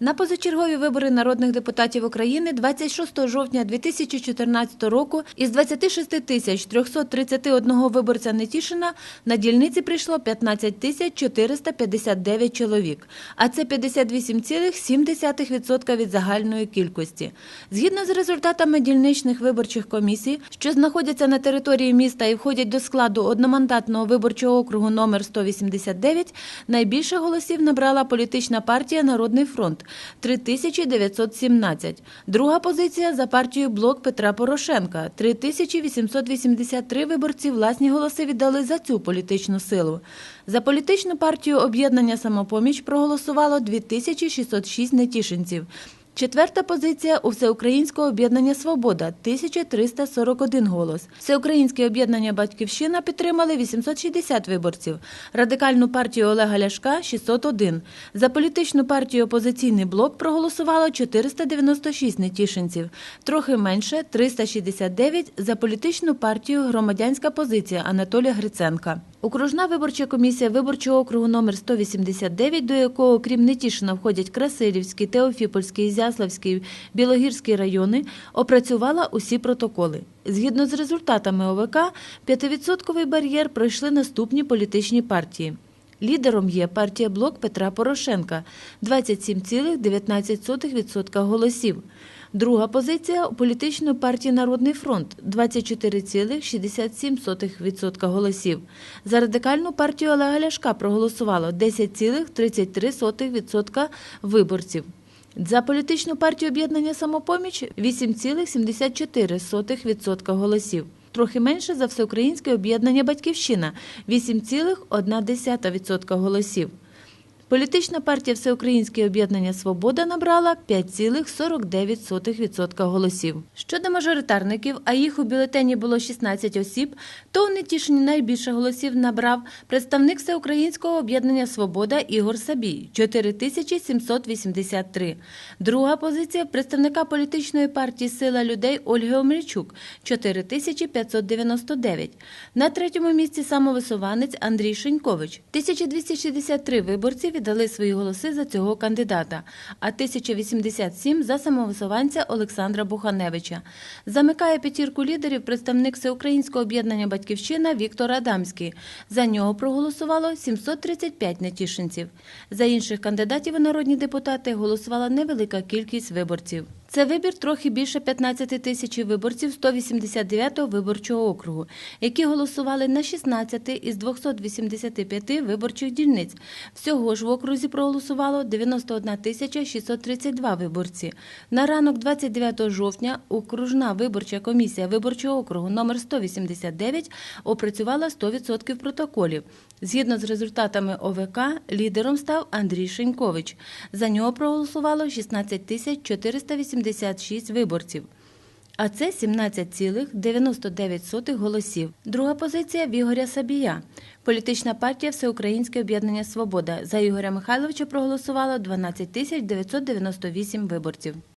На позачергові вибори народних депутатів України 26 жовтня 2014 року із 26 тисяч 331 виборця Нетішина на дільниці прийшло 15 тисяч 459 чоловік, а це 58,7% від загальної кількості. Згідно з результатами дільничних виборчих комісій, що знаходяться на території міста і входять до складу одномандатного виборчого округу номер 189, найбільше голосів набрала політична партія Народний фронт 3917. Друга позиція за партією Блок Петра Порошенка 3883 виборці власні голоси віддали за цю політичну силу. За політичну партію об'єднання самопоміч проголосувало 2606 нетішинців. Четверта позиція у Всеукраїнського об'єднання Свобода 1341 голос. Всеукраїнське об'єднання Батьківщина підтримали 860 виборців. Радикальну партію Олега Ляшка 601. За політичну партію Опозиційний блок проголосувало 496 нетішинців. Трохи менше 369 за політичну партію Громадянська позиція Анатолія Гриценка. Окружна виборча комісія виборчого округу номер 189, до якого, крім Нетішина, входять Красилівський, Теофіпольський, Ізяславський, Білогірський райони, опрацювала усі протоколи. Згідно з результатами ОВК, 5% бар'єр пройшли наступні політичні партії. Лідером є партія «Блок» Петра Порошенка – 27,19% голосів. Друга позиція – у політичної партії «Народний фронт» – 24,67% голосів. За радикальну партію Олега Ляшка проголосувало 10,33% виборців. За політичну партію об'єднання «Самопоміч» – 8,74% голосів. Трохи менше за всеукраїнське об'єднання «Батьківщина» – 8,1% голосів. Політична партія Всеукраїнське об'єднання Свобода набрала 5,49% голосів. Щодо мажоритарників, а їх у бюлетені було 16 осіб, то у Нетішині найбільше голосів набрав представник Всеукраїнського об'єднання Свобода Ігор Сабій 4783. Друга позиція представника політичної партії Сила людей Ольги Омельчук 4599. На третьому місці самовисуванець Андрій Шенькович 1263 виборці віддали свої голоси за цього кандидата, а 1087 за самовисуванця Олександра Буханевича. Замикає п'ятірку лідерів представник Всеукраїнського об'єднання Батьківщина Віктор Адамський. За нього проголосувало 735 нетішинців. За інших кандидатів у народні депутати голосувала невелика кількість виборців. Це вибір трохи більше 15 тисяч виборців 189-го виборчого округу, які голосували на 16 із 285 виборчих дільниць. Всього ж в окрузі проголосувало 91 тисяча 632 виборці. На ранок 29 жовтня окружна виборча комісія виборчого округу номер 189 опрацювала 100% протоколів. Згідно з результатами ОВК, лідером став Андрій Шенькович. За нього проголосувало 16 тисяч 486 виборців. А це 17,99 голосів. Друга позиція в Ігоря Сабія. Політична партія Всеукраїнське об'єднання Свобода. За Ігоря Михайловича проголосувало 12 тисяч 998 виборців.